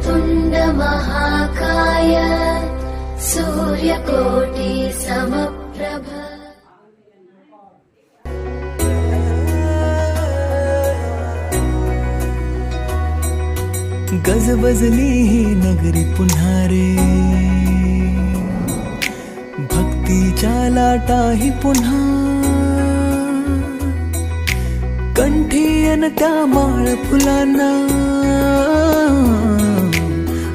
वक्रतुण्ड महाकाय सूर्यकोटि समप्रभ। गजबजली ही नगरी पुन्हा रे। भक्तीच्या लाटाही पुन्हा। कंठी अन त्या माळ फुलांना।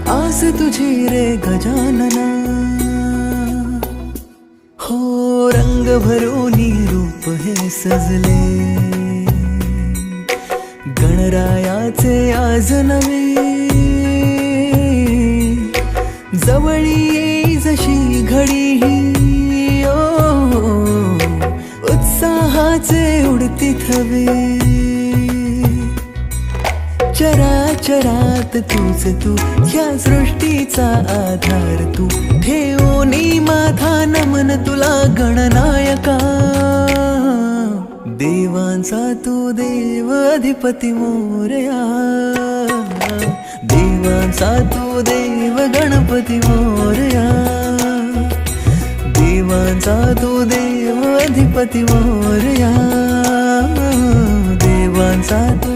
आस तुझी रे गजानना. हो रंग भरोनी रूप हे सजले. गणरायाचे आज नवे. जवळी येई जशी घडी ही. ओ उत्साहाचे उडती थवे. अक्षरात तूच तू ह्या सृष्टीचा आधार तू. ठेवोनी माझा नमन तुला गणनायका. देवांचा तू देव अधिपती मोरया. देवांचा तू देव गणपती मोरया. देवांचा तू देव अधिपती मोरया. देवांचा तू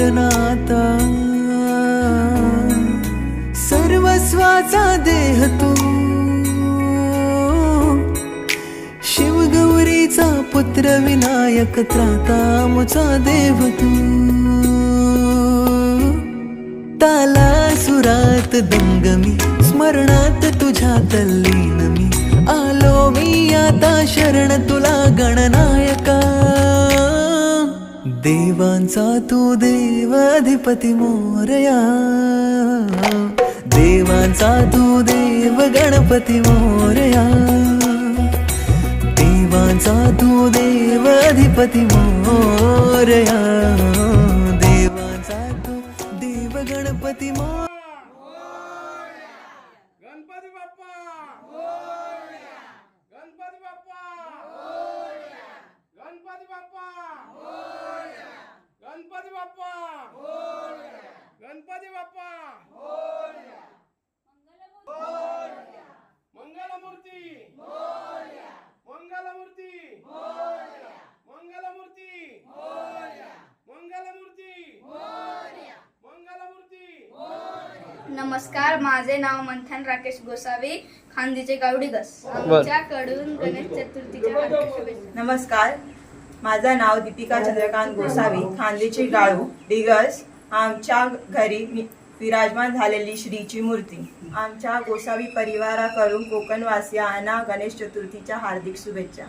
नाता सर्वस्वाचा देह तू. शिवगौरीचा पुत्र विनायक त्राता मुचा देव तू. ताला सुरात दंगमी स्मरणात तुझ्या तल्लीन मी. आलो मी आता शरण तुला गणनाय देवांचा तू देवाधिपती मोरया. देवांचा तू देव गणपती मोरया. देवांचा तू देवाधिपती मोरया. देवांचा तू देव गणपती मोर गणपती बाप्पा गणपती बाप्पा गणपती बाप्पा गणपती बाप्पा. गणपती बाप्पा. मंगलमूर्ती. मंगलमूर्ती. मंगलमूर्ती. मंगलमूर्ती. मंगलमूर्ती. नमस्कार माझे नाव मंथन राकेश गोसावी खांदीचे गावडीगस. आमच्याकडून गणेश चतुर्थीच्या नमस्कार. माझं नाव दीपिका चंद्रकांत गोसावी खांदेची गाळू डिगस आमच्या घरी विराजमान झालेली श्रीची मूर्ती. आमच्या गोसावी परिवाराकडून कोकणवासियांना गणेश चतुर्थीच्या हार्दिक शुभेच्छा.